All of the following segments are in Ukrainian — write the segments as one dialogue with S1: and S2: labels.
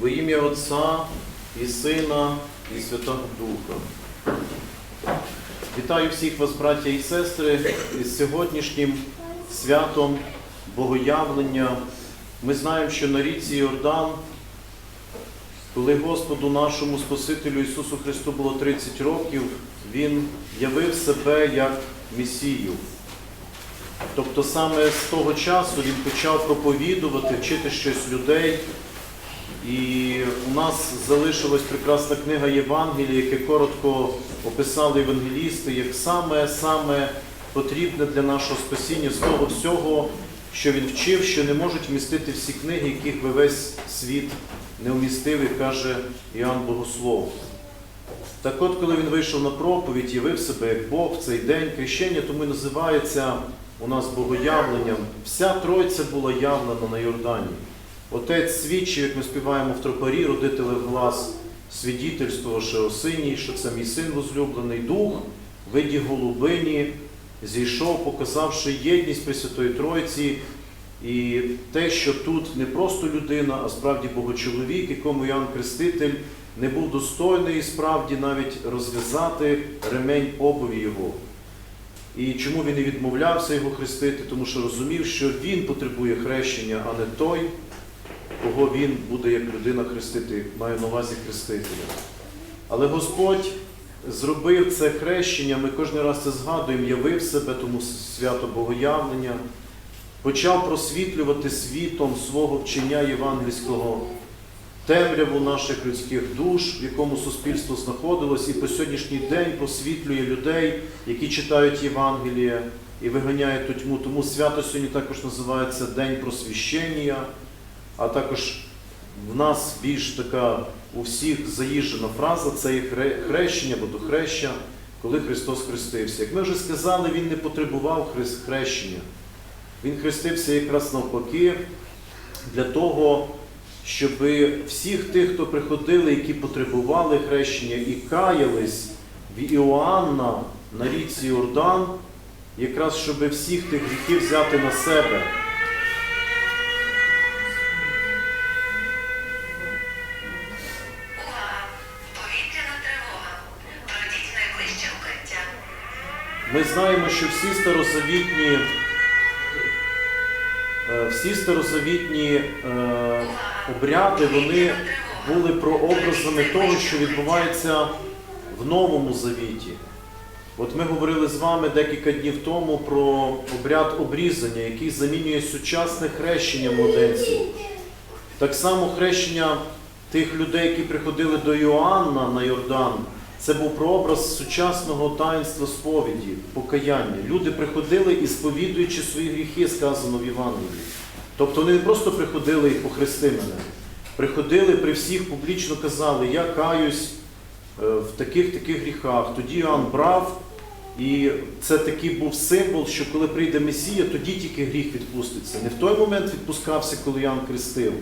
S1: Во ім'я Отця і Сина, і Святого Духа. Вітаю всіх вас, браття і сестри, із сьогоднішнім святом Богоявлення. Ми знаємо, що на річці Йордан, коли Господу нашому Спасителю Ісусу Христу було 30 років, Він явив себе як Месію. Тобто саме з того часу він почав проповідувати, вчити щось людей. І у нас залишилась прекрасна книга Євангелія, яке коротко описали евангелісти, як саме-саме потрібне для нашого спасіння з того всього, що він вчив, що не можуть вмістити всі книги, яких би весь світ не вмістив, як каже Іоанн Богослов. Так от, коли він вийшов на проповідь, явив себе як Бог в цей день, хрещення тому і називається у нас богоявленням. Вся Тройця була явлена на Йордані. Отець свідчив, як ми співаємо в тропарі, родителів глас, свідітельство, що о сині, що це мій син возлюблений дух, виді голубині, зійшов, показавши єдність Пресвятої Тройці, і те, що тут не просто людина, а справді Богочоловік, якому Іоанн Креститель не був достойний справді навіть розв'язати ремень обуві його. І чому він не відмовлявся його хрестити? Тому що розумів, що він потребує хрещення, а не той, кого він буде як людина хрестити, маю на увазі хрестителя. Але Господь зробив це хрещення, ми кожен раз це згадуємо, явив себе, тому свято Богоявлення, почав просвітлювати світом свого вчення євангельського темряву наших людських душ, в якому суспільство знаходилось, і по сьогоднішній день просвітлює людей, які читають Євангеліє і виганяє ту тьму. Тому свято сьогодні також називається День просвіщення, а також в нас більш така у всіх заїжджена фраза це є хре- хрещення або дохреща, коли Христос хрестився. Як ми вже сказали, Він не потребував хрещення. Він хрестився якраз навпаки для того, щоб всіх тих, хто приходили, які потребували хрещення і каялись в Іоанна на річці Йордан, якраз щоб всіх тих гріхів взяти на себе. Ми знаємо, що всі старозавітні, е, всі старозавітні е, обряди вони були прообразами того, що відбувається в Новому Завіті. От ми говорили з вами декілька днів тому про обряд обрізання, який замінює сучасне хрещення младенців. Так само хрещення тих людей, які приходили до Йоанна на Йордан, це був прообраз сучасного таїнства сповіді, покаяння. Люди приходили і сповідуючи свої гріхи, сказано в Євангелії. Тобто вони не просто приходили і похрести мене, приходили при всіх публічно казали, я каюсь е, в таких таких гріхах. Тоді Іоанн брав, і це такий був символ, що коли прийде Месія, тоді тільки гріх відпуститься. Не в той момент відпускався, коли Іоанн крестив.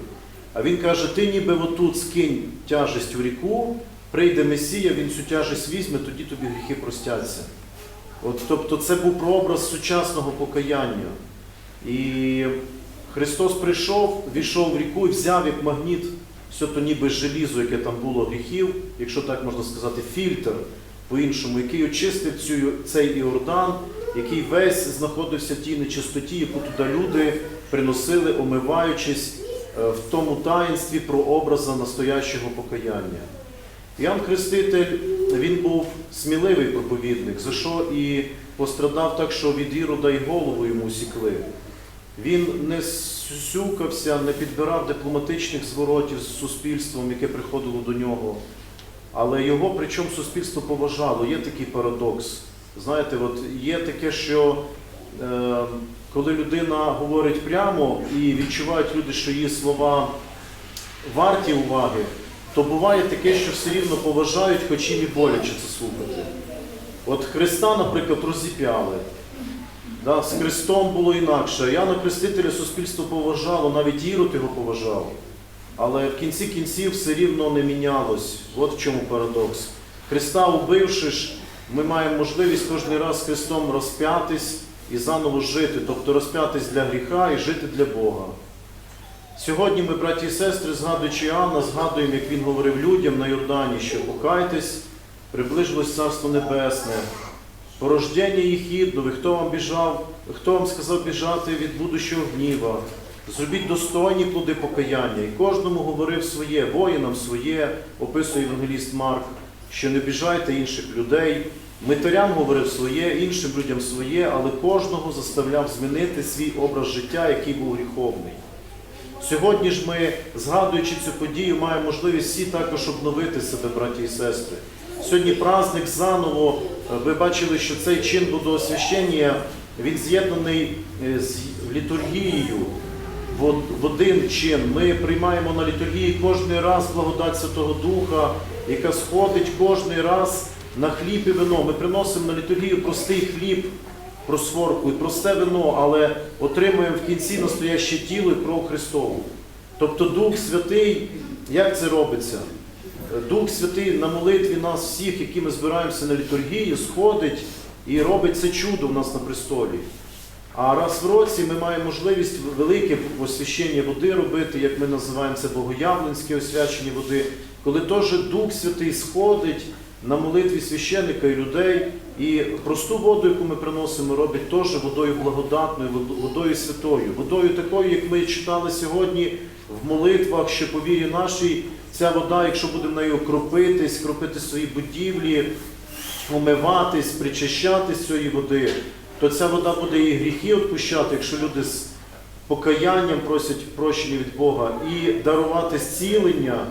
S1: А він каже, ти ніби отут скинь тяжесть в ріку, прийде Месія, він цю тяжесть візьме, тоді тобі гріхи простяться. От, тобто це був прообраз сучасного покаяння. І Христос прийшов, війшов в ріку і взяв як магніт все то ніби желізо, яке там було гріхів, якщо так можна сказати, фільтр по-іншому, який очистив цю, цей Іордан, який весь знаходився в тій нечистоті, яку туди люди приносили, омиваючись е, в тому таїнстві про образа настоящого покаяння. Іоанн Хреститель, він був сміливий проповідник, за що і пострадав так, що від Ірода і голову йому сікли. Він не сюкався, не підбирав дипломатичних зворотів з суспільством, яке приходило до нього. Але його, причому суспільство поважало, є такий парадокс. Знаєте, от є таке, що е, коли людина говорить прямо і відчувають люди, що її слова варті уваги, то буває таке, що все рівно поважають, хоч їм і боляче це слухати. От Христа, наприклад, розіп'яли. Да, з Христом було інакше. Яна Хрестителя суспільство поважало, навіть Ірод його поважав. Але в кінці кінців все рівно не мінялось. От в чому парадокс. Христа убивши ж, ми маємо можливість кожен раз з Христом розп'ятись і заново жити, тобто розп'ятись для гріха і жити для Бога. Сьогодні ми, браті і сестри, згадуючи Іоанна, згадуємо, як він говорив людям на Йордані, що покайтесь, приближилось Царство Небесне, порождення їх гіднове, хто вам біжав, хто вам сказав біжати від будущого гніва, зробіть достойні плоди покаяння. І кожному говорив своє, воїнам своє, описує Євангеліст Марк, що не біжайте інших людей. Митарям говорив своє, іншим людям своє, але кожного заставляв змінити свій образ життя, який був гріховний. Сьогодні ж ми, згадуючи цю подію, маємо можливість всі також обновити себе, браті і сестри. Сьогодні праздник заново. Ви бачили, що цей чин водоосвящення, він з'єднаний е, з літургією в один чин. Ми приймаємо на літургії кожен раз благодать Святого Духа, яка сходить кожен раз на хліб і вино. Ми приносимо на літургію простий хліб, просворку і просте вино, але отримуємо в кінці настояще тіло і кров Христову. Тобто Дух Святий, як це робиться? Дух Святий на молитві нас всіх, які ми збираємося на літургії, сходить і робить це чудо в нас на престолі. А раз в році ми маємо можливість велике освящення води робити, як ми називаємо це богоявленське освячення води, коли теж Дух Святий сходить на молитві священника і людей, і просту воду, яку ми приносимо, робить теж водою благодатною, водою святою, водою такою, як ми читали сьогодні в молитвах, що по вірі нашій ця вода, якщо будемо нею кропитись, кропити свої будівлі, умиватись, причащатись цієї води, то ця вода буде і гріхи відпущати, якщо люди з покаянням просять прощення від Бога, і дарувати зцілення,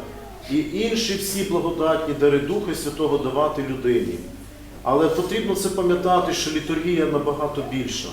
S1: і інші всі благодатні дари Духа Святого давати людині. Але потрібно це пам'ятати, що літургія набагато більша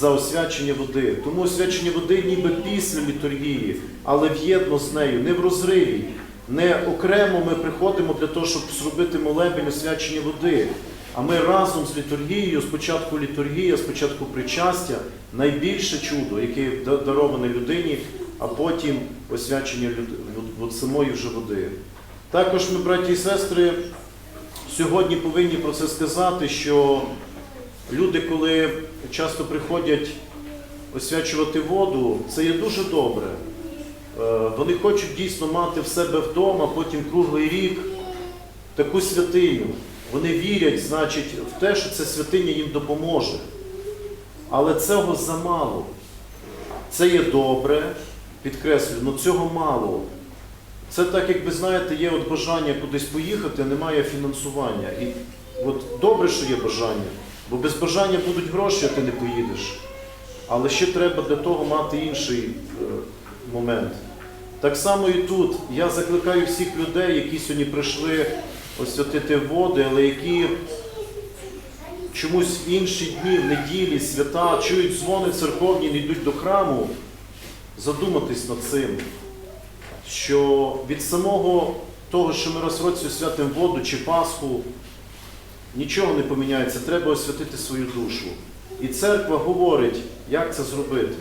S1: за освячення води. Тому освячення води ніби після літургії, але в'єдно з нею, не в розриві. Не окремо ми приходимо для того, щоб зробити молебень освячення води. А ми разом з літургією, спочатку літургія, спочатку причастя, найбільше чудо, яке дароване людині, а потім освячення люд- люд- самої вже води. Також ми, браті і сестри, сьогодні повинні про це сказати, що люди, коли часто приходять освячувати воду, це є дуже добре. Е, Вони хочуть дійсно мати в себе вдома, потім круглий рік таку святиню. Вони вірять, значить, в те, що ця святиня їм допоможе. Але цього замало. Це є добре, підкреслюю, але цього мало. Це так, як ви знаєте, є от бажання кудись поїхати, немає фінансування. І от добре, що є бажання, бо без бажання будуть гроші, а ти не поїдеш. Але ще треба для того мати інший е, момент. Так само і тут. Я закликаю всіх людей, які сьогодні прийшли освятити води, але які чомусь в інші дні, в неділі, свята, чують дзвони церковні, не йдуть до храму, задуматись над цим, що від самого того, що ми році святимо воду чи Пасху, нічого не поміняється, треба освятити свою душу. І церква говорить, як це зробити.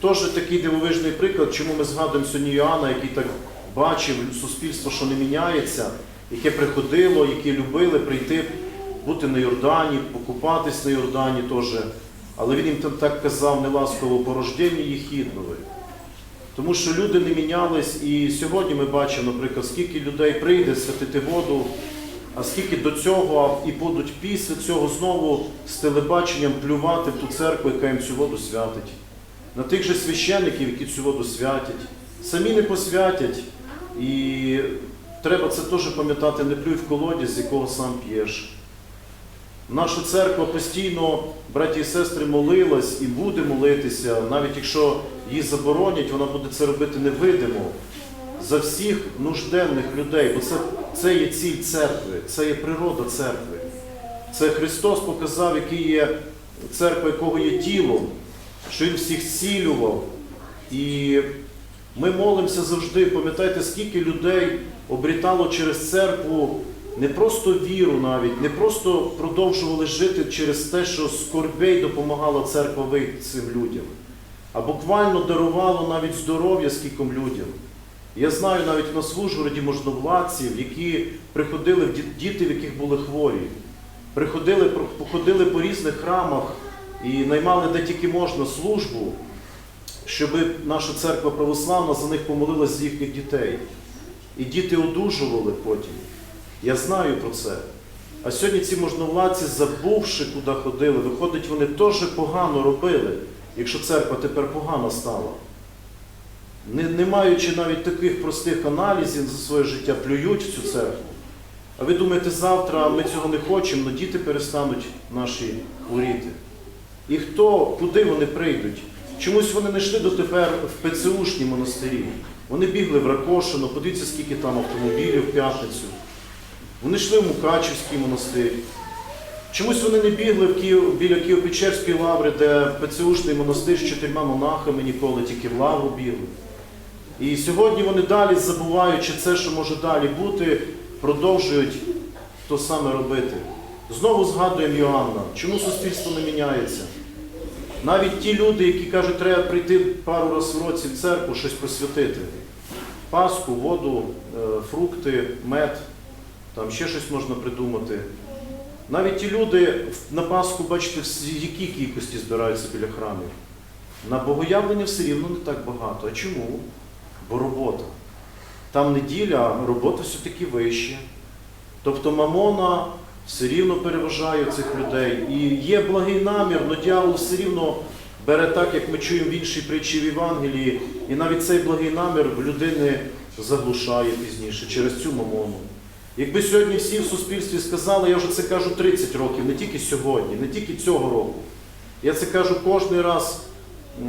S1: Тож такий дивовижний приклад, чому ми згадуємо сьогодні Іоанна, який так бачив суспільство, що не міняється, яке приходило, які любили прийти, бути на Йордані, покупатись на Йордані теж. Але він їм там так казав неласково порождення їх гіднове. Тому що люди не мінялись, і сьогодні ми бачимо, наприклад, скільки людей прийде святити воду, а скільки до цього і будуть після цього знову з телебаченням плювати в ту церкву, яка їм цю воду святить. На тих же священників, які цю воду святять. Самі не посвятять. І треба це теж пам'ятати, не плюй в колодязь, з якого сам п'єш. Наша церква постійно, браті і сестри, молилась і буде молитися, навіть якщо її заборонять, вона буде це робити невидимо за всіх нужденних людей, бо це, це є ціль церкви, це є природа церкви. Це Христос показав, який є церква, якого є тілом, що Він всіх зцілював. І ми молимося завжди, пам'ятайте, скільки людей обрітало через церкву не просто віру навіть, не просто продовжували жити через те, що скорбей допомагала церква вийти цим людям, а буквально дарувало навіть здоров'я скільком людям. Я знаю навіть нас в можновладців, які приходили, діти, в яких були хворі, приходили, походили по різних храмах і наймали де тільки можна службу. щоб наша церква православна за них помолилась з їхніх дітей. І діти одужували потім. Я знаю про це. А сьогодні ці можновладці, забувши, куди ходили, виходить, вони теж погано робили, якщо церква тепер погана стала. Не, не маючи навіть таких простих аналізів за своє життя, плюють в цю церкву. А ви думаєте, завтра ми цього не хочемо, але діти перестануть наші хворіти. І хто, куди вони прийдуть? Чомусь вони не йшли дотепер в ПЦУшні монастирі. Вони бігли в Ракошино, подивіться, скільки там автомобілів в п'ятницю. Вони йшли в Мукачівський монастир. Чомусь вони не бігли в Київ, біля Києво-Печерської лаври, де ПЦУшний монастир з чотирма монахами ніколи тільки в лавру бігли. І сьогодні вони далі, забуваючи це, що може далі бути, продовжують то саме робити. Знову згадуємо Йоанна, чому суспільство не міняється. Навіть ті люди, які кажуть, треба прийти пару разів в році в церкву, щось просвятити. Пасху, воду, е, фрукти, мед, там ще щось можна придумати. Навіть ті люди на Пасху, бачите, в якій кількості збираються біля храмів. На богоявлення все рівно не так багато. А чому? Бо робота. Там неділя, а робота все-таки вища. Тобто мамона все рівно переважає цих людей. І є благий намір, але дьявол все рівно бере так, як ми чуємо в іншій притчі в Євангелії, і навіть цей благий намір в людини заглушає пізніше через цю мамону. Якби сьогодні всі в суспільстві сказали, я вже це кажу 30 років, не тільки сьогодні, не тільки цього року. Я це кажу кожен раз,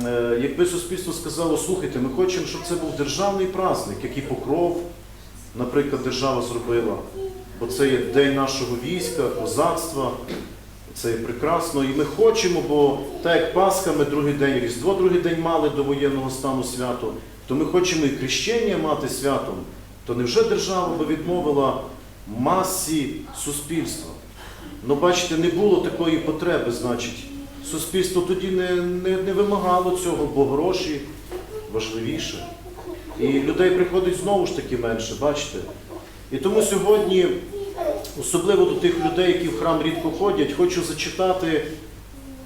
S1: е, якби суспільство сказало, слухайте, ми хочемо, щоб це був державний праздник, як і покров, наприклад, держава зробила. Бо це є день нашого війська, козацтва, це є прекрасно. І ми хочемо, бо так як Пасха, ми другий день Різдво, другий день мали до воєнного стану свято, то ми хочемо і хрещення мати святом. То невже держава би відмовила масі суспільства? Ну, бачите, не було такої потреби, значить. Суспільство тоді не, не, не вимагало цього, бо гроші важливіше. І людей приходить знову ж таки менше, бачите? І тому сьогодні, особливо до тих людей, які в храм рідко ходять, хочу зачитати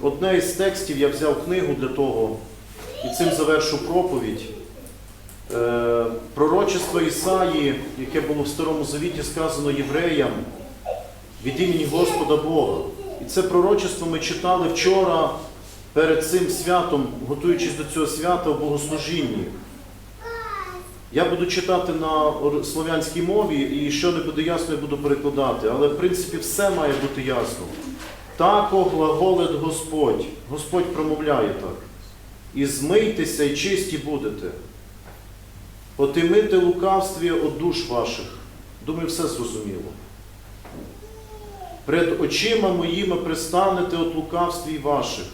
S1: одне із текстів, я взяв книгу для того, і цим завершу проповідь. Е, Пророчество Ісаї, яке було в Старому Завіті сказано євреям від імені Господа Бога. І це пророчество ми читали вчора перед цим святом, готуючись до цього свята в богослужінні. Я буду читати на слов'янській мові, і що не буде ясно, я буду перекладати. Але в принципі все має бути ясно. Тако глаголить Господь. Господь промовляє так. І змийтеся, і чисті будете. Отимите лукавстві от душ ваших. Думаю, все зрозуміло. Пред очима моїми пристанете от лукавстві ваших.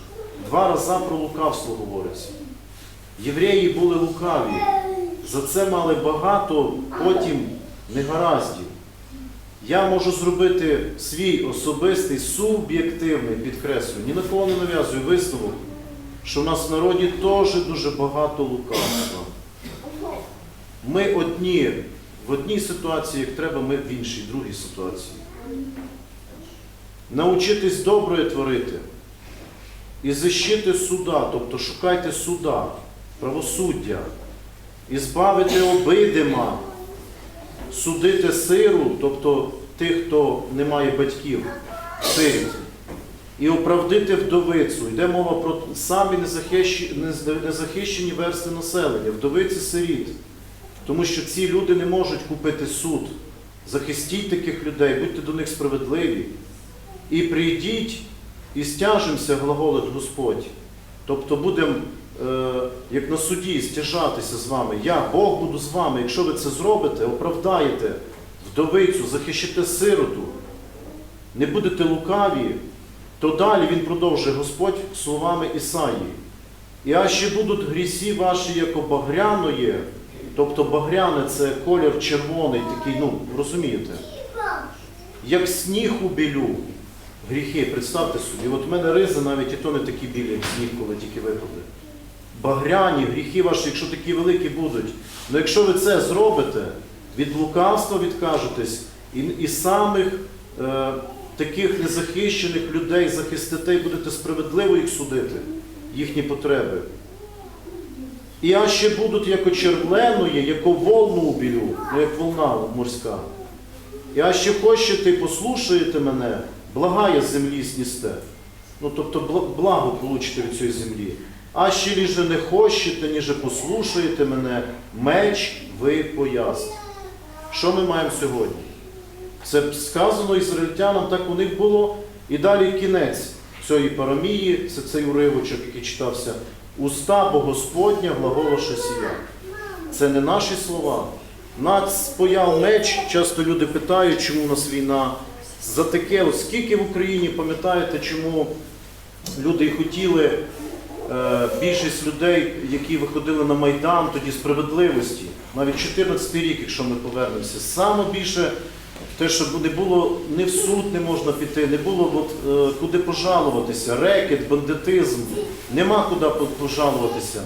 S1: Два рази про лукавство говориться. Євреї були лукаві. За це мали багато потім негараздів. Я можу зробити свій особистий, суб'єктивний, підкреслю, ні на кого не нав'язую висновок, що в нас в народі теж дуже багато лукавства. Ми одні в одній ситуації, як треба, ми в іншій, другій ситуації. Научитись добре творити і защити суда, тобто шукайте суда, правосуддя, і збавити обидима, судити сиру, тобто тих, хто не має батьків, сиріт, і оправдити вдовицю. Йде мова про самі незахищені, верстви населення, вдовиці сиріт. Тому що ці люди не можуть купити суд. Захистіть таких людей, будьте до них справедливі. І прийдіть і стяжимося, глаголить Господь. Тобто будемо, е, як на суді, стяжатися з вами. Я, Бог, буду з вами. Якщо ви це зробите, оправдаєте вдовицю, захищите сироту, не будете лукаві, то далі він продовжує Господь словами Ісаї. І аж ще будуть грісі ваші, як обагряної, тобто багряне це колір червоний, такий, ну, розумієте, як сніг у білю. Гріхи, представте собі, от в мене ризи навіть і то не такі білі, як сніг, коли тільки випаде. Багряні, гріхи ваші, якщо такі великі будуть. Ну якщо ви це зробите, від лукавства відкажетесь, і, і самих е, таких незахищених людей захистите і будете справедливо їх судити, їхні потреби. І а ще будуть як очервленої, яко волну убілю, ну як волна морська. І а ще хочете послушаєте мене, благає землі сністе. Ну, тобто благо получите від цієї землі. А ще ліже не хочете, ніже послушаєте мене, меч ви поясте. Що ми маємо сьогодні? Це сказано ізраїльтянам, так у них було. І далі кінець цієї парамії, це цей уривочок, який читався. Уста бо Господня глаголоша сія. Це не наші слова. Нас спояв меч, часто люди питають, чому у нас війна. За таке, от скільки в Україні, пам'ятаєте, чому люди і хотіли, е, більшість людей, які виходили на Майдан, тоді справедливості, навіть 14 рік, якщо ми повернемося, саме більше те, що не було ні в суд не можна піти, не було от, е, куди пожалуватися, рекет, бандитизм, нема куди пожалуватися.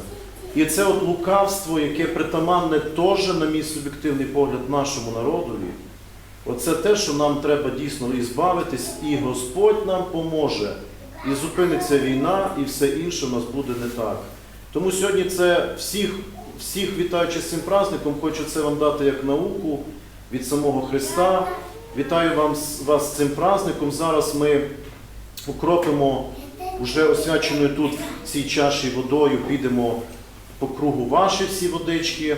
S1: І це от лукавство, яке притаманне теж, на мій суб'єктивний погляд, нашому народові. Оце те, що нам треба дійсно і збавитись, і Господь нам поможе. І зупиниться війна, і все інше у нас буде не так. Тому сьогодні це всіх, всіх вітаючи з цим праздником, хочу це вам дати як науку від самого Христа. Вітаю вам, вас з цим праздником. Зараз ми укропимо уже освяченою тут в цій чаші водою, підемо по кругу ваші всі водички.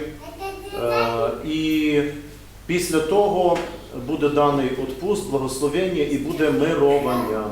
S1: Е, І після того буде даний отпуск, благословення і буде мировання.